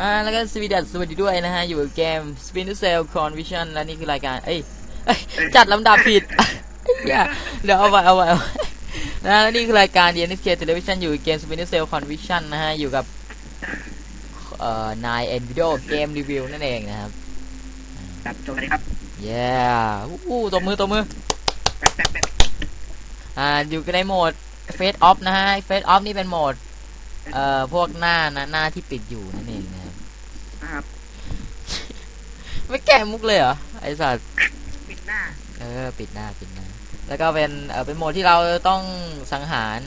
อ่าแล้วก็สวีดัสสวัสดีด้วยนะฮะ อยู่กับเกม Splinter Cell Conviction และนี่คือรายการเอ้ยเอ้ยจัดลำดับผิดอย่าเดี๋ยวเอาไว้เอาไว้เอาไว้นะและนี่คือรายการ DNSK Television อยู่กับเกม Splinter Cell Conviction นะฮะ อยู่กับเอ่อนาย n Video Game Review นั่นเองนะครับ ครับสวัสดีครับเย้อู้ตบมือตบมือแป๊บแป๊บแป๊บอ่า อยู่กันในโหมด Face Off นะฮะ Face Off นี่เป็นโหมด เอ่อพวกหน้านะหน้าที่ปิดอยู่นั่นเองนะครับนะครับ ไม่แก้มุกเลยเหรอไอสัตว์ปิดหน้า เออ ปิดหน้าปิดหน้า แล้วก็เป็นเออเป็นโหมดที่เราต้องสังหาร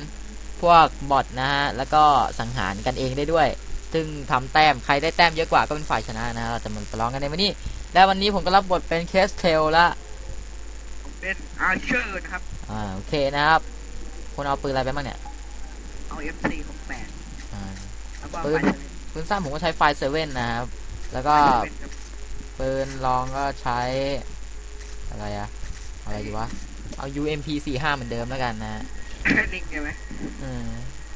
พวกบอทนะฮะแล้วก็สังหารกันเองได้ด้วย ซึ่งทำแต้มใครได้แต้มเยอะกว่าก็เป็นฝ่ายชนะนะฮะเราจะมาประลองกันในวันนี้ และวันนี้ผมก็รับบทเป็นเคสเทลละผมเป็นอาร์เชอร์นะครับอ่าโอเคนะครับคุณเอาปืนอะไรไปบ้างเนี่ยเอา F4 ของแปดอ่าแล้วก็ปืนไปปืนสั้นผมก็ใช้ไฟเซเว่นนะครับ แล้วก็เป็นครับปืนลองก็ใช้ อะไรอะอะไรดีวะ เอา UMP 45เหมือนเดิมแล้วกันนะลิงใช่ไหมอืม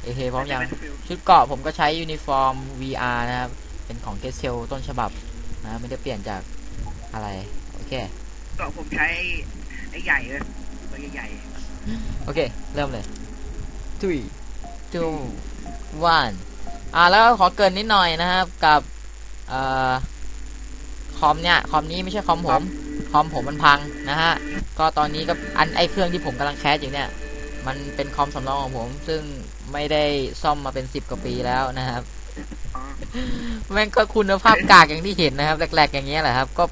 เอเคพร้อมยังเป็นฟิลชุดเกราะผมก็ใช้ยูนิฟอร์ม VR นะครับ เป็นของเกสเซลต้นฉบับนะไม่ได้เปลี่ยนจากอะไร โอเคเกาะผมใช้ไอ้ใหญ่เลยตัวใหญ่โอเค เริ่มเลย three two one อ่าแล้วขอเกรินนิดหน่อยนะครับกับเอ่อคอมเนี่ยคอมนี้ไม่ใช่คอมผมคอมผมมันพังนะฮะก็ตอนนี้ก็อันไอเครื่องที่ผมกำลังแคสอยู่เนี่ย มันเป็นคอมสำรองของผม ซึ่งไม่ได้ซ่อมมาเป็นสิบกว่าปีแล้วนะครับๆอ๋อแม่งก็คุณภาพกากอย่างที่เห็นนะครับแหลกๆอย่างเงี้ยแหละครับ ก็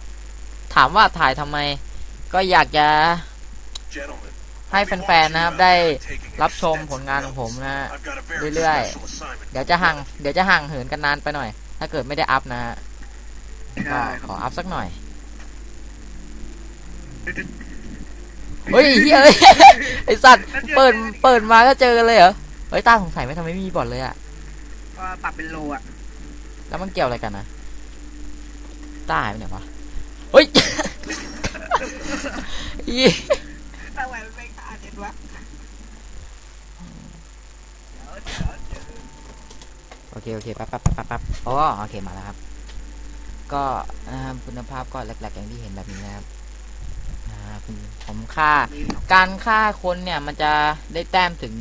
ถามว่าถ่ายทำไม ก็อยากจะ ให้แฟนๆนะครับได้รับชมผลงานของผมนะฮะเรื่อยๆ เดี๋ยวจะห่างเดี๋ยวจะห่างเหินกันนานไปหน่อย ถ้าเกิดไม่ได้อัพนะฮะก็ใช่ขออัพสักหน่อยเฮ้ยเฮ้ยไอสัตว์เปิดเปิดมาก็เจอกันเลยเหรอเฮ้ยตาสงสัยไหมทำไมไม่มีบอทเลยอะก็ปรับเป็นโลอะแล้วมันเกี่ยวอะไรกันนะตาหายไปไหนวะเฮ้ย อี ทำไมมันไม่ ขาดเด็ดวะโอเค โอเคแป๊บแป๊บแป๊บแป๊บแป๊บอ๋อโอเค มาแล้วครับ ก็นะครับคุณภาพก็แหลกๆ อย่างที่เห็นแบบนี้นะครับผมค่า การฆ่าคนเนี่ยมันจะได้แต้มถึง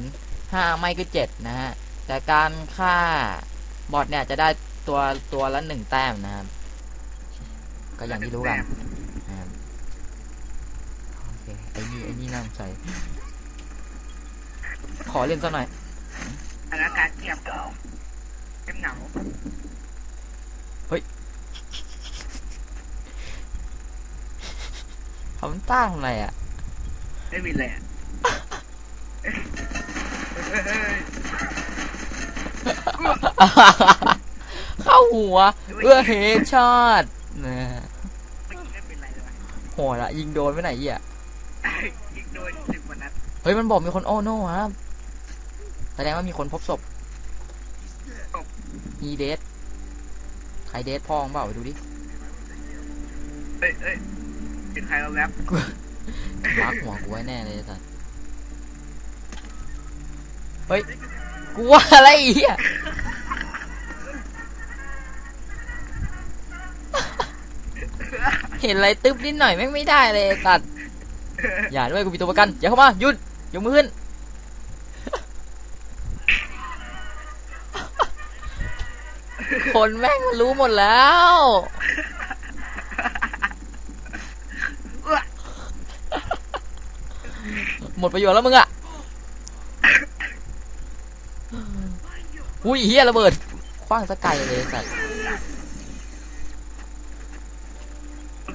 ห้าไม่ก็เจ็ดนะฮะ แต่การฆ่าบอทเนี่ยจะได้ตัวตัวละหนึ่งแต้มนะครับ ก็อย่างที่รู้กันโอเคไอ้นี่ไอ้นี่น่าสงสัย ขอเล่นสักหน่อยอันนั้นการเทียบเต็มเหงาทำต้าทำไรอะได้วินเลยอะเฮ้ยเข้าหัวเอื้อเฮดช็อตนะไม่ยิงได้เป็นไรเลยวะโหดอะยิงโดนไปไหนเหี้ยยิงโดนสิบกว่านัดเฮ้ยมันบอกมีคนโอ้โน่ครับแสดงว่ามีคนพบศพมีเดทใครเดทพองเปล่าไปดูดิเอ้ยเอ้ยเป็นใครเราแวบรักหัวกูไว้แน่เลยไอ้สัสเฮ้ยกูว่าอะไรอีกอะเห็นอะไรตึ๊บนิดหน่อยแม่งไม่ได้เลยไอ้สัตว์อย่าด้วยกูมีตัวประกัน อย่าเข้ามาหยุด ยกมือขึ้น คนแม่งรู้หมดแล้ว หมดประโยชน์แล้วมึงอะอุ้ยเฮียระเบิดคว้างสกไกลเลยไอ้สัตว์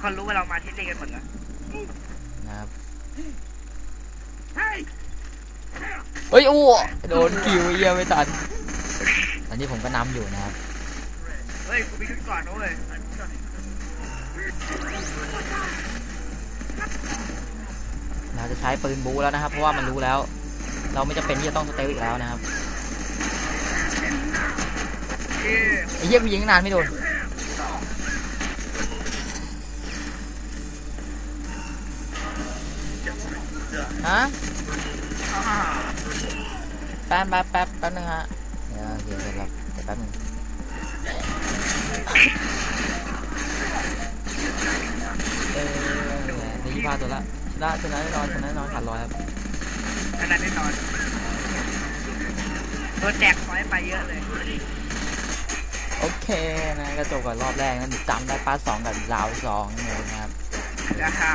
เขารู้ว่าเรามาที่นี่กันหมดนะครับ เฮ้ย เฮ้ยอู้โดนคิวเฮียไม่ทันตอนนี้ผมก็นำอยู่นะครับเฮ้ยกูมีชุดก่อนนะเว้ยเราจะใช้ปืนบูแล้วนะครับ เพราะว่ามันรู้แล้ว เราไม่จำเป็นที่จะต้องสเตลอีกแล้วนะครับเอ้ยไอ้เหี้ยกูยิงตั้งนานไม่โดน ฮะแป๊บแป๊บแป๊บแป๊บนึงฮะเดี๋ยวเดี๋ยวเดี๋ยวแป๊บนึงเออในยี่ห้าตัวละชนะชนะแน่นอนชนะแน่นอนขาดลอยครับชนาดแน่นอนโดนแจกพอยไปเยอะเลย โอเคนะก็ะจกกับรอบแรกนะจำได้ป้าสองกับลาวสองเลนะครับ นะครั